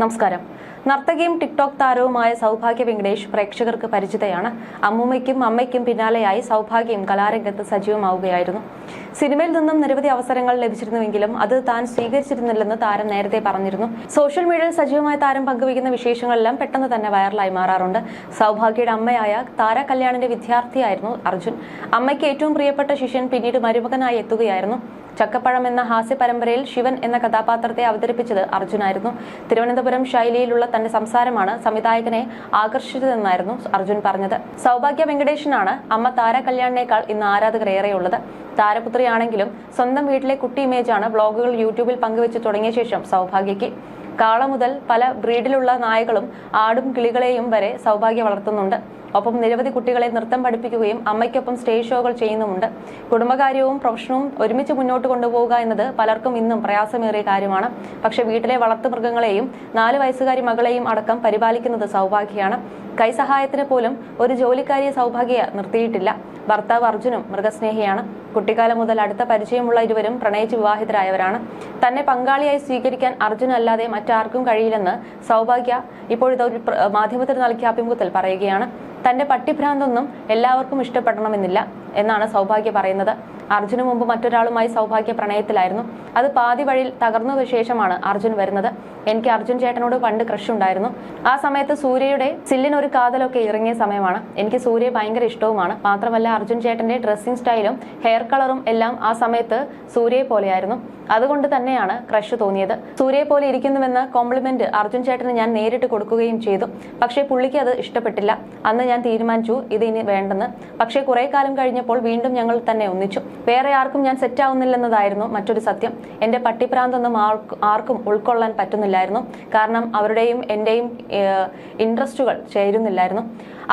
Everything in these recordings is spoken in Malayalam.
നമസ്കാരം. നർത്തകിയും ടിക്ടോക്ക് താരവുമായ സൗഭാഗ്യ വെങ്കടേഷ് പ്രേക്ഷകർക്ക് പരിചിതയാണ്. അമ്മൂമ്മയ്ക്കും അമ്മയ്ക്കും പിന്നാലെയായി സൗഭാഗ്യം കലാരംഗത്ത് സജീവമാവുകയായിരുന്നു. സിനിമയിൽ നിന്നും നിരവധി അവസരങ്ങൾ ലഭിച്ചിരുന്നുവെങ്കിലും അത് താൻ സ്വീകരിച്ചിരുന്നില്ലെന്ന് താരം നേരത്തെ പറഞ്ഞിരുന്നു. സോഷ്യൽ മീഡിയയിൽ സജീവമായ താരം പങ്കുവയ്ക്കുന്ന വിശേഷങ്ങളെല്ലാം പെട്ടെന്ന് തന്നെ വൈറലായി മാറാറുണ്ട്. സൗഭാഗ്യയുടെ അമ്മയായ താര കല്യാണിന്റെ വിദ്യാർത്ഥിയായിരുന്നു അർജുൻ. അമ്മയ്ക്ക് ഏറ്റവും പ്രിയപ്പെട്ട ശിഷ്യൻ പിന്നീട് മരുമകനായി എത്തുകയായിരുന്നു. ചക്കപ്പഴം എന്ന ഹാസ്യ പരമ്പരയിൽ ശിവൻ എന്ന കഥാപാത്രത്തെ അവതരിപ്പിച്ചത് അർജുനായിരുന്നു. തിരുവനന്തപുരം ശൈലിയിലുള്ള തന്റെ സംസാരമാണ് സംവിധായകനെ ആകർഷിച്ചതെന്നായിരുന്നു അർജുൻ പറഞ്ഞത്. സൗഭാഗ്യ വെങ്കടേഷനാണ് അമ്മ താര കല്യാണിനേക്കാൾ ഇന്ന് ആരാധകർ ഏറെയുള്ളത്. താരപുത്രിയാണെങ്കിലും സ്വന്തം വീട്ടിലെ കുട്ടി ഇമേജാണ് വ്ളോഗുകൾ യൂട്യൂബിൽ പങ്കുവെച്ച് തുടങ്ങിയ ശേഷം സൗഭാഗ്യയ്ക്ക്. കാള മുതൽ പല ബ്രീഡിലുള്ള നായകളും ആടും കിളികളെയും വരെ സൗഭാഗ്യ വളർത്തുന്നുണ്ട്. ഒപ്പം നിരവധി കുട്ടികളെ നൃത്തം പഠിപ്പിക്കുകയും അമ്മയ്ക്കൊപ്പം സ്റ്റേജ് ഷോകൾ ചെയ്യുന്നുമുണ്ട്. കുടുംബകാര്യവും പ്രൊഫഷനും ഒരുമിച്ച് മുന്നോട്ട് കൊണ്ടുപോവുക എന്നത് പലർക്കും ഇന്നും പ്രയാസമേറിയ കാര്യമാണ്. പക്ഷെ വീട്ടിലെ വളർത്തു മൃഗങ്ങളെയും നാല് വയസ്സുകാരി മകളെയും അടക്കം പരിപാലിക്കുന്നത് സൗഭാഗ്യയാണ് കൈസഹായത്തിന് പോലും ഒരു ജോലിക്കാരിയെ സൗഭാഗ്യ നിർത്തിയിട്ടില്ല. ഭർത്താവ് അർജുനും മൃഗസ്നേഹിയാണ്. കുട്ടിക്കാലം മുതൽ അടുത്ത പരിചയമുള്ള ഇരുവരും പ്രണയിച്ച് വിവാഹിതരായവരാണ്. തന്നെ പങ്കാളിയായി സ്വീകരിക്കാൻ അർജുൻ അല്ലാതെ മറ്റാർക്കും കഴിയില്ലെന്ന് സൗഭാഗ്യ ഇപ്പോഴിതൊരു മാധ്യമത്തിന് നൽകിയ അഭിമുഖത്തിൽ പറയുകയാണ്. തന്റെ പട്ടിഭ്രാന്തൊന്നും എല്ലാവർക്കും ഇഷ്ടപ്പെടണമെന്നില്ല എന്നാണ് സൗഭാഗ്യ പറയുന്നത്. അർജുന് മുമ്പ് മറ്റൊരാളുമായി സൗഭാഗ്യ പ്രണയത്തിലായിരുന്നു. അത് പാതി വഴിയിൽ തകർന്ന ശേഷമാണ് അർജുൻ വരുന്നത്. എനിക്ക് അർജുൻ ചേട്ടനോട് പണ്ട് ക്രഷ് ഉണ്ടായിരുന്നു. ആ സമയത്ത് സൂര്യയുടെ സില്ലിനൊരു കാതലൊക്കെ ഇറങ്ങിയ സമയമാണ്. എനിക്ക് സൂര്യ ഭയങ്കര ഇഷ്ടവുമാണ്. മാത്രമല്ല അർജുൻ ചേട്ടന്റെ ഡ്രസ്സിംഗ് സ്റ്റൈലും ഹെയർ കളറും എല്ലാം ആ സമയത്ത് സൂര്യയെ പോലെയായിരുന്നു. അതുകൊണ്ട് തന്നെയാണ് ക്രഷ് തോന്നിയത്. സൂര്യയെ പോലെ ഇരിക്കുന്നുവെന്ന കോംപ്ലിമെന്റ് അർജുൻ ചേട്ടന് ഞാൻ നേരിട്ട് കൊടുക്കുകയും ചെയ്തു. പക്ഷേ പുള്ളിക്ക് അത് ഇഷ്ടപ്പെട്ടില്ല. അന്ന് ഞാൻ തീരുമാനിച്ചു ഇത് ഇനി വേണ്ടെന്ന്. പക്ഷേ കുറെ കാലം കഴിഞ്ഞപ്പോൾ വീണ്ടും ഞങ്ങൾ തന്നെ ഒന്നിച്ചു. വേറെ ആർക്കും ഞാൻ സെറ്റ് ആവുന്നില്ലെന്നതായിരുന്നു മറ്റൊരു സത്യം. എന്റെ പട്ടിപ്രാന്തൊന്നും ആർക്കും ഉൾക്കൊള്ളാൻ പറ്റുന്നില്ലായിരുന്നു. കാരണം അവരുടെയും എന്റെയും ഇൻട്രസ്റ്റുകൾ ചേരുന്നില്ലായിരുന്നു.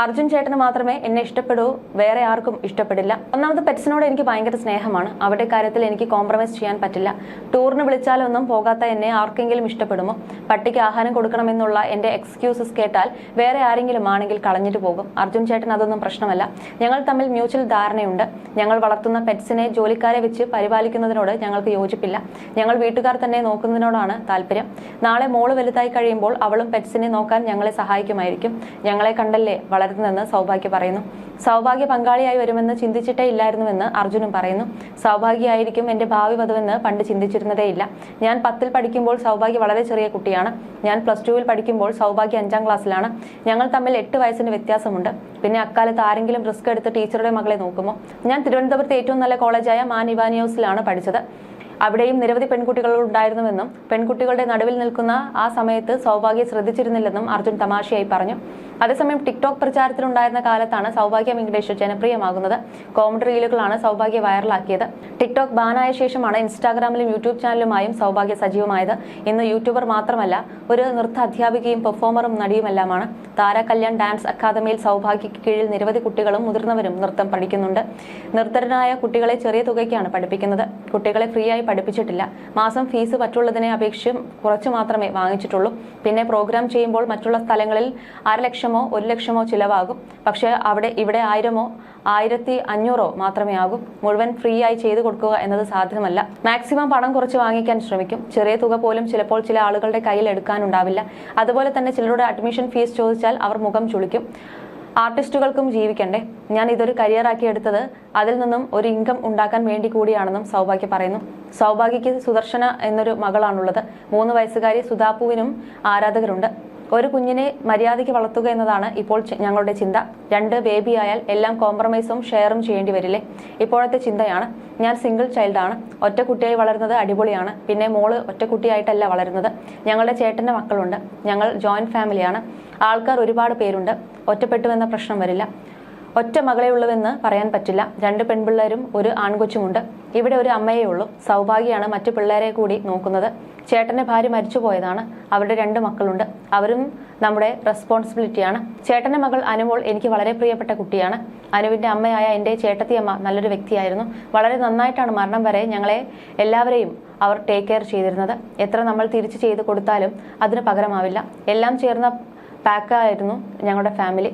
അർജുൻ ചേട്ടന് മാത്രമേ എന്നെ ഇഷ്ടപ്പെടൂ വേറെ ആർക്കും ഇഷ്ടപ്പെടില്ല. ഒന്നാമത് പെറ്റ്സിനോട് എനിക്ക് ഭയങ്കര സ്നേഹമാണ്. അവരുടെ കാര്യത്തിൽ എനിക്ക് കോംപ്രമൈസ് ചെയ്യാൻ പറ്റില്ല. ടൂറിന് വിളിച്ചാലൊന്നും പോകാത്ത എന്നെ ആർക്കെങ്കിലും ഇഷ്ടപ്പെടുമോ? പട്ടിക്ക് ആഹാരം കൊടുക്കണമെന്നുള്ള എന്റെ എക്സ്ക്യൂസസ് കേട്ടാൽ വേറെ ആരെങ്കിലും ആണെങ്കിൽ കളഞ്ഞിട്ട് പോകും. അർജുൻ ചേട്ടൻ അതൊന്നും പ്രശ്നമല്ല. ഞങ്ങൾ തമ്മിൽ മ്യൂച്വൽ ധാരണയുണ്ട്. ഞങ്ങൾ വളർത്തുന്ന പെറ്റ്സിനെ ജോലിക്കാരെ വെച്ച് പരിപാലിക്കുന്നതിനോട് ഞങ്ങൾക്ക് യോജിപ്പില്ല. ഞങ്ങൾ വീട്ടുകാർ തന്നെ നോക്കുന്നതിനോടാണ് താല്പര്യം. നാളെ മോൾ വലുതായി കഴിയുമ്പോൾ അവളും പെറ്റ്സിനെ നോക്കാൻ ഞങ്ങളെ സഹായിക്കുമായിരിക്കും. ഞങ്ങളെ കണ്ടല്ലേ? വളരുന്നതെന്ന് സൗഭാഗ്യ പറയുന്നു. സൗഭാഗ്യ പങ്കാളിയായി വരുമെന്ന് ചിന്തിച്ചിട്ടേ ഇല്ലായിരുന്നുവെന്ന് അർജുനും പറയുന്നു. സൗഭാഗ്യയായിരിക്കും എന്റെ ഭാവി വധുവെന്ന് പണ്ട് ചിന്തിച്ചിരുന്നതേ ഇല്ല. ഞാൻ പത്തിൽ പഠിക്കുമ്പോൾ സൗഭാഗ്യ വളരെ ചെറിയ കുട്ടിയാണ്. ഞാൻ പ്ലസ് ടുവിൽ പഠിക്കുമ്പോൾ സൗഭാഗ്യ അഞ്ചാം ക്ലാസ്സിലാണ്. ഞങ്ങൾ തമ്മിൽ എട്ട് വയസ്സിന് വ്യത്യാസമുണ്ട്. പിന്നെ അക്കാലത്ത് ആരെങ്കിലും റിസ്ക് എടുത്ത് ടീച്ചറുടെ മകളെ നോക്കുമോ? ഞാൻ തിരുവനന്തപുരത്ത് ഏറ്റവും നല്ല കോളേജായ മാൻ ഇവാനിയോസിലാണ് പഠിച്ചത്. അവിടെയും നിരവധി പെൺകുട്ടികൾ ഉണ്ടായിരുന്നുവെന്നും പെൺകുട്ടികളുടെ നടുവിൽ നിൽക്കുന്ന ആ സമയത്ത് സൗഭാഗ്യ ശ്രദ്ധിച്ചിരുന്നില്ലെന്നും അർജുൻ തമാശയായി പറഞ്ഞു. അതേസമയം ടിക്ടോക്ക് പ്രചാരത്തിലുണ്ടായിരുന്ന കാലത്താണ് സൗഭാഗ്യ വെങ്കടേഷ് ജനപ്രിയമാകുന്നത്. കോമഡി റീലുകളാണ് സൗഭാഗ്യ വൈറലാക്കിയത്. ടിക്ടോക്ക് ബാനായ ശേഷമാണ് ഇൻസ്റ്റാഗ്രാമിലും യൂട്യൂബ് ചാനലുമായും സൗഭാഗ്യ സജീവമായത്. ഇന്ന് യൂട്യൂബർ മാത്രമല്ല ഒരു നൃത്ത അധ്യാപികയും പെർഫോമറും നടിയുമെല്ലാമാണ്. താര കല്യാൺ ഡാൻസ് അക്കാദമിയിൽ സൗഭാഗ്യയ്ക്ക് കീഴിൽ നിരവധി കുട്ടികളും മുതിർന്നവരും നൃത്തം പഠിക്കുന്നുണ്ട്. നിർത്തരനായ കുട്ടികളെ ചെറിയ തുകയ്ക്കാണ് പഠിപ്പിക്കുന്നത്. കുട്ടികളെ ഫ്രീ പഠിപ്പിച്ചിട്ടില്ല. മാസം ഫീസ് മറ്റുള്ളതിനെ അപേക്ഷിച്ച് കുറച്ച് മാത്രമേ വാങ്ങിച്ചിട്ടുള്ളൂ. പിന്നെ പ്രോഗ്രാം ചെയ്യുമ്പോൾ മറ്റുള്ള സ്ഥലങ്ങളിൽ അര ലക്ഷമോ ഒരു ലക്ഷമോ ചിലവാകും. പക്ഷേ അവിടെ ഇവിടെ ആയിരമോ ആയിരത്തി അഞ്ഞൂറോ മാത്രമേ ആകും. മുഴുവൻ ഫ്രീ ആയി ചെയ്തു കൊടുക്കുക എന്നത് സാധ്യമല്ല. മാക്സിമം പണം കുറച്ച് വാങ്ങിക്കാൻ ശ്രമിക്കും. ചെറിയ തുക പോലും ചിലപ്പോൾ ചില ആളുകളുടെ കയ്യിൽ എടുക്കാനുണ്ടാവില്ല അതുപോലെ തന്നെ ചിലരുടെ അഡ്മിഷൻ ഫീസ് ചോദിച്ചാൽ അവർ മുഖം ചുളിക്കും. ആർട്ടിസ്റ്റുകൾക്കും ജീവിക്കണ്ടേ? ഞാൻ ഇതൊരു കരിയറാക്കി എടുത്തത് അതിൽ നിന്നും ഒരു ഇൻകം ഉണ്ടാക്കാൻ വേണ്ടി കൂടിയാണെന്നും സൗഭാഗ്യ പറയുന്നു. സൗഭാഗ്യയ്ക്ക് സുദർശന എന്നൊരു മകളാണുള്ളത്. മൂന്ന് വയസ്സുകാരി സുധാപ്പുവിനും ആരാധകരുണ്ട്. ഒരു കുഞ്ഞിനെ മര്യാദയ്ക്ക് വളർത്തുക എന്നതാണ് ഇപ്പോൾ ഞങ്ങളുടെ ചിന്ത. രണ്ട് ബേബി ആയാൽ എല്ലാം കോംപ്രമൈസും ഷെയറും ചെയ്യേണ്ടി വരില്ലേ? ഇപ്പോഴത്തെ ചിന്തയാണ്. ഞാൻ സിംഗിൾ ചൈൽഡാണ് ഒറ്റ കുട്ടിയായി വളരുന്നത് അടിപൊളിയാണ്. പിന്നെ മോൾ ഒറ്റ കുട്ടിയായിട്ടല്ല വളരുന്നത്. ഞങ്ങളുടെ ചേട്ടന്റെ മക്കളുണ്ട്. ഞങ്ങൾ ജോയിന്റ് ഫാമിലിയാണ് ആൾക്കാർ ഒരുപാട് പേരുണ്ട്. ഒറ്റപ്പെട്ടുവെന്ന പ്രശ്നം വരില്ല. ഒറ്റ മകളെ ഉള്ളുവെന്ന് പറയാൻ പറ്റില്ല. രണ്ട് പെൺപിള്ളേരും ഒരു ആൺകൊച്ചുമുണ്ട്. ഇവിടെ ഒരു അമ്മയേ ഉള്ളൂ. സൗഭാഗ്യമാണ് മറ്റു പിള്ളേരെ കൂടി നോക്കുന്നത്. ചേട്ടന്റെ ഭാര്യ മരിച്ചുപോയതാണ് അവരുടെ രണ്ട് മക്കളുണ്ട്. അവരും നമ്മുടെ റെസ്പോൺസിബിലിറ്റിയാണ്. ചേട്ടന്റെ മകൾ അനുമോൾ എനിക്ക് വളരെ പ്രിയപ്പെട്ട കുട്ടിയാണ്. അനുവിന്റെ അമ്മയായ എന്റെ ചേട്ടത്തിയമ്മ നല്ലൊരു വ്യക്തിയായിരുന്നു. വളരെ നന്നായിട്ടാണ് മരണം വരെ ഞങ്ങളെ എല്ലാവരെയും അവർ ടേക്ക് കെയർ ചെയ്തിരുന്നത്. എത്ര നമ്മൾ തിരിച്ചു ചെയ്ത് കൊടുത്താലും അതിന് പകരമാവില്ല. എല്ലാം ചേർന്ന പാക്കായിരുന്നു ഞങ്ങളുടെ ഫാമിലി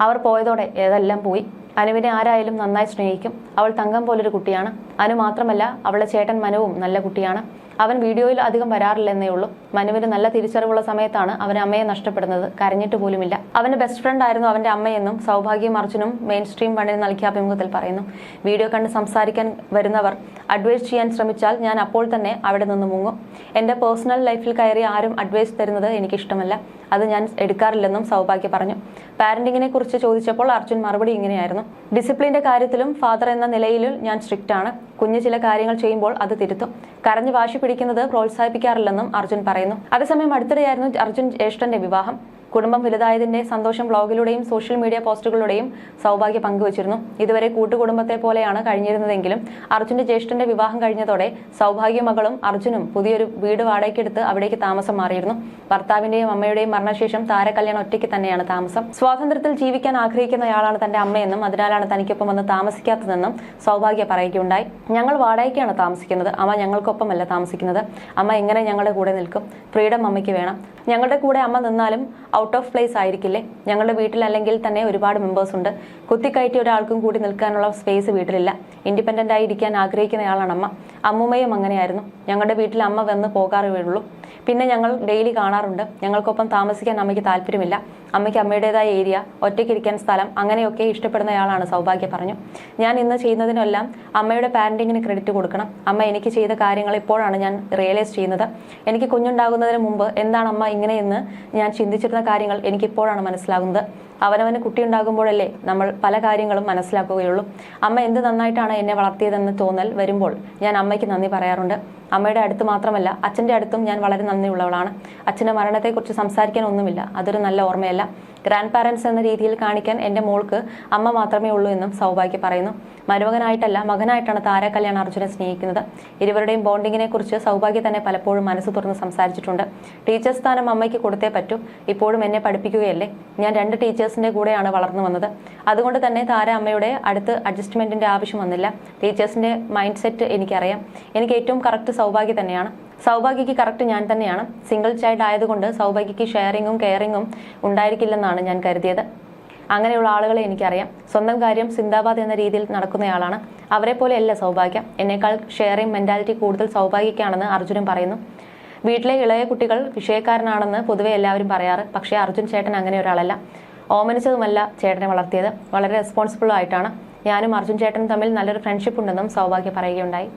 അവർ പോയതോടെ ഏതെല്ലാം പോയി? അനുവിനെ ആരായാലും നന്നായി സ്നേഹിക്കും. അവൾ തങ്കം പോലൊരു കുട്ടിയാണ്. അനു മാത്രമല്ല അവളുടെ ചേട്ടൻ മനവും നല്ല കുട്ടിയാണ്. അവൻ വീഡിയോയിൽ അധികം വരാറില്ലെന്നേ ഉള്ളൂ. മനുവിന് നല്ല തിരിച്ചറിവുള്ള സമയത്താണ് അവൻ അമ്മയെ നഷ്ടപ്പെടുന്നത്. കരഞ്ഞിട്ട് പോലുമില്ല. അവന്റെ ബെസ്റ്റ് ഫ്രണ്ട് ആയിരുന്നു അവന്റെ അമ്മയെന്നും സൗഭാഗ്യം അർജുനും മെയിൻ സ്ട്രീം വണ്ണിന് നൽകിയ അഭിമുഖത്തിൽ പറയുന്നു. വീഡിയോ കണ്ട് സംസാരിക്കാൻ വരുന്നവർ അഡ്വൈസ് ചെയ്യാൻ ശ്രമിച്ചാൽ ഞാൻ അപ്പോൾ തന്നെ അവിടെ നിന്ന് മുങ്ങും. എന്റെ പേഴ്സണൽ ലൈഫിൽ കയറി ആരും അഡ്വൈസ് തരുന്നത് എനിക്കിഷ്ടമല്ല. അത് ഞാൻ എടുക്കാറില്ലെന്നും സൗഭാഗ്യ പറഞ്ഞു. പാരന്റിങ്ങിനെ കുറിച്ച് ചോദിച്ചപ്പോൾ അർജുൻ മറുപടി ഇങ്ങനെയായിരുന്നു. ഡിസിപ്ലിന്റെ കാര്യത്തിലും ഫാദർ എന്ന നിലയിൽ ഞാൻ സ്ട്രിക്റ്റ് ആണ്. കുഞ്ഞു ചില കാര്യങ്ങൾ ചെയ്യുമ്പോൾ അത് തിരുത്തും. കരഞ്ഞു വാശി പിടിക്കുന്നത് പ്രോത്സാഹിപ്പിക്കാറില്ലെന്നും അർജുൻ പറയുന്നു. അതേസമയം അടുത്തിടെയായിരുന്നു അർജുൻ ജ്യേഷ്ഠന്റെ വിവാഹം. കുടുംബം വലുതായതിന്റെ സന്തോഷം ബ്ലോഗിലൂടെയും സോഷ്യൽ മീഡിയ പോസ്റ്റുകളിലൂടെയും സൗഭാഗ്യ പങ്കുവച്ചിരുന്നു. ഇതുവരെ കൂട്ടുകുടുംബത്തെ പോലെയാണ് കഴിഞ്ഞിരുന്നതെങ്കിലും അർജുന്റെ ജ്യേഷ്ഠന്റെ വിവാഹം കഴിഞ്ഞതോടെ സൗഭാഗ്യ മകളും അർജുനും പുതിയൊരു വീട് വാടകയ്ക്കെടുത്ത് അവിടേക്ക് താമസം മാറിയിരുന്നു. ഭർത്താവിന്റെയും അമ്മയുടെയും മരണശേഷം താരകല്യാണം ഒറ്റയ്ക്ക് തന്നെയാണ് താമസം. സ്വാതന്ത്ര്യത്തിൽ ജീവിക്കാൻ ആഗ്രഹിക്കുന്നയാളാണ് തന്റെ അമ്മയെന്നും അതിനാലാണ് തനിക്കൊപ്പം വന്ന് താമസിക്കാത്തതെന്നും സൗഭാഗ്യ പറയുകയുണ്ടായി. ഞങ്ങൾ വാടകയ്ക്കാണ് താമസിക്കുന്നത്. അമ്മ ഞങ്ങൾക്കൊപ്പമല്ല താമസിക്കുന്നത്. അമ്മ എങ്ങനെ ഞങ്ങളുടെ കൂടെ നിൽക്കും? ഫ്രീഡം അമ്മയ്ക്ക് വേണം. ഞങ്ങളുടെ കൂടെ അമ്മ നിന്നാലും ഔട്ട് ഓഫ് പ്ലേസ് ആയിരിക്കില്ലേ? ഞങ്ങളുടെ വീട്ടിൽ അല്ലെങ്കിൽ തന്നെ ഒരുപാട് മെമ്പേഴ്സ് ഉണ്ട്. കുത്തിക്കയറ്റി ഒരാൾക്കും കൂടി നിൽക്കാനുള്ള സ്പേസ് വീട്ടിലില്ല. ഇൻഡിപെൻഡന്റ് ആയി ഇരിക്കാൻ ആഗ്രഹിക്കുന്നയാളാണ് അമ്മ. അമ്മുമ്മയും അങ്ങനെയായിരുന്നു. ഞങ്ങളുടെ വീട്ടിൽ അമ്മ വന്ന് പോകാറേ ഉള്ളൂ. പിന്നെ ഞങ്ങൾ ഡെയിലി കാണാറുണ്ട്. ഞങ്ങൾക്കൊപ്പം താമസിക്കാൻ അമ്മയ്ക്ക് താല്പര്യമില്ല. അമ്മയ്ക്ക് അമ്മയുടേതായ ഏരിയ ഒറ്റയ്ക്കിരിക്കാൻ സ്ഥലം അങ്ങനെയൊക്കെ ഇഷ്ടപ്പെടുന്നയാളാണ് സൗഭാഗ്യ പറഞ്ഞു. ഞാൻ ഇന്ന് ചെയ്യുന്നതിനെല്ലാം അമ്മയുടെ പാരന്റിങ്ങിന് ക്രെഡിറ്റ് കൊടുക്കണം. അമ്മ എനിക്ക് ചെയ്ത കാര്യങ്ങൾ ഇപ്പോഴാണ് ഞാൻ റിയലൈസ് ചെയ്യുന്നത്. എനിക്ക് കുഞ്ഞുണ്ടാകുന്നതിന് മുമ്പ് എന്താണ് അമ്മ ഇങ്ങനെയെന്ന് ഞാൻ ചിന്തിച്ചിരുന്ന കാര്യങ്ങൾ എനിക്കിപ്പോഴാണ് മനസ്സിലാകുന്നത്. അവനവന് കുട്ടിയുണ്ടാകുമ്പോഴല്ലേ നമ്മൾ പല കാര്യങ്ങളും മനസ്സിലാക്കുകയുള്ളൂ. അമ്മ എന്ത് നന്നായിട്ടാണ് എന്നെ വളർത്തിയതെന്ന് തോന്നൽ വരുമ്പോൾ ഞാൻ അമ്മയ്ക്ക് നന്ദി പറയാറുണ്ട്. അമ്മയുടെ അടുത്ത് മാത്രമല്ല അച്ഛന്റെ അടുത്തും ഞാൻ വളരെ നന്ദിയുള്ളവളാണ്. അച്ഛന്റെ മരണത്തെക്കുറിച്ച് സംസാരിക്കാൻ ഒന്നുമില്ല. അതൊരു നല്ല ഓർമ്മയല്ല. ഗ്രാൻഡ് പാരൻസ് എന്ന രീതിയിൽ കാണിക്കാൻ എന്റെ മോൾക്ക് അമ്മ മാത്രമേ ഉള്ളൂ എന്നും സൗഭാഗ്യ പറയുന്നു. മരുമകനായിട്ടല്ല മകനായിട്ടാണ് താര കല്യാൺ അർജുനെ സ്നേഹിക്കുന്നത്. ഇരുവരുടെയും ബോണ്ടിങ്ങിനെ കുറിച്ച് സൗഭാഗ്യ തന്നെ പലപ്പോഴും മനസ്സ് തുറന്ന് സംസാരിച്ചിട്ടുണ്ട്. ടീച്ചർ സ്ഥാനം അമ്മയ്ക്ക് കൊടുത്തേ പറ്റൂ. ഇപ്പോഴും എന്നെ പഠിപ്പിക്കുകയല്ലേ? ഞാൻ രണ്ട് ടീച്ചേഴ്സിന്റെ കൂടെയാണ് വളർന്നു വന്നത്. അതുകൊണ്ട് തന്നെ താര അമ്മയുടെ അടുത്ത് അഡ്ജസ്റ്റ്മെന്റിന്റെ ആവശ്യം വന്നില്ല. ടീച്ചേഴ്സിന്റെ മൈൻഡ് സെറ്റ് എനിക്കറിയാം. എനിക്ക് ഏറ്റവും കറക്റ്റ് സൗഭാഗ്യ തന്നെയാണ്. സൗഭാഗ്യയ്ക്ക് കറക്റ്റ് ഞാൻ തന്നെയാണ്. സിംഗിൾ ചൈൽഡ് ആയതുകൊണ്ട് സൗഭാഗ്യയ്ക്ക് ഷെയറിങ്ങും കെയറിങ്ങും ഉണ്ടായിരിക്കില്ലെന്നാണ് ഞാൻ കരുതിയത്. അങ്ങനെയുള്ള ആളുകളെ എനിക്കറിയാം. സ്വന്തം കാര്യം സിന്ദാബാദ് എന്ന രീതിയിൽ നടക്കുന്നയാളാണ്. അവരെ പോലെയല്ല സൗഭാഗ്യം. എന്നേക്കാൾ ഷെയറിംഗ് മെന്റാലിറ്റി കൂടുതൽ സൗഭാഗ്യക്കാണെന്ന് അർജുനും പറയുന്നു. വീട്ടിലെ ഇളയ കുട്ടികൾ വിഷയക്കാരനാണെന്ന് പൊതുവെ എല്ലാവരും പറയാറ്. പക്ഷേ അർജുൻ ചേട്ടൻ അങ്ങനെ ഒരാളല്ല. ഓമനിച്ചതുമല്ല ചേട്ടനെ വളർത്തിയത്. വളരെ റെസ്പോൺസിബിൾ ആയിട്ടാണ്. ഞാനും അർജുൻ ചേട്ടനും തമ്മിൽ നല്ലൊരു ഫ്രണ്ട്ഷിപ്പ് ഉണ്ടെന്നും സൗഭാഗ്യ പറയുകയുണ്ടായി.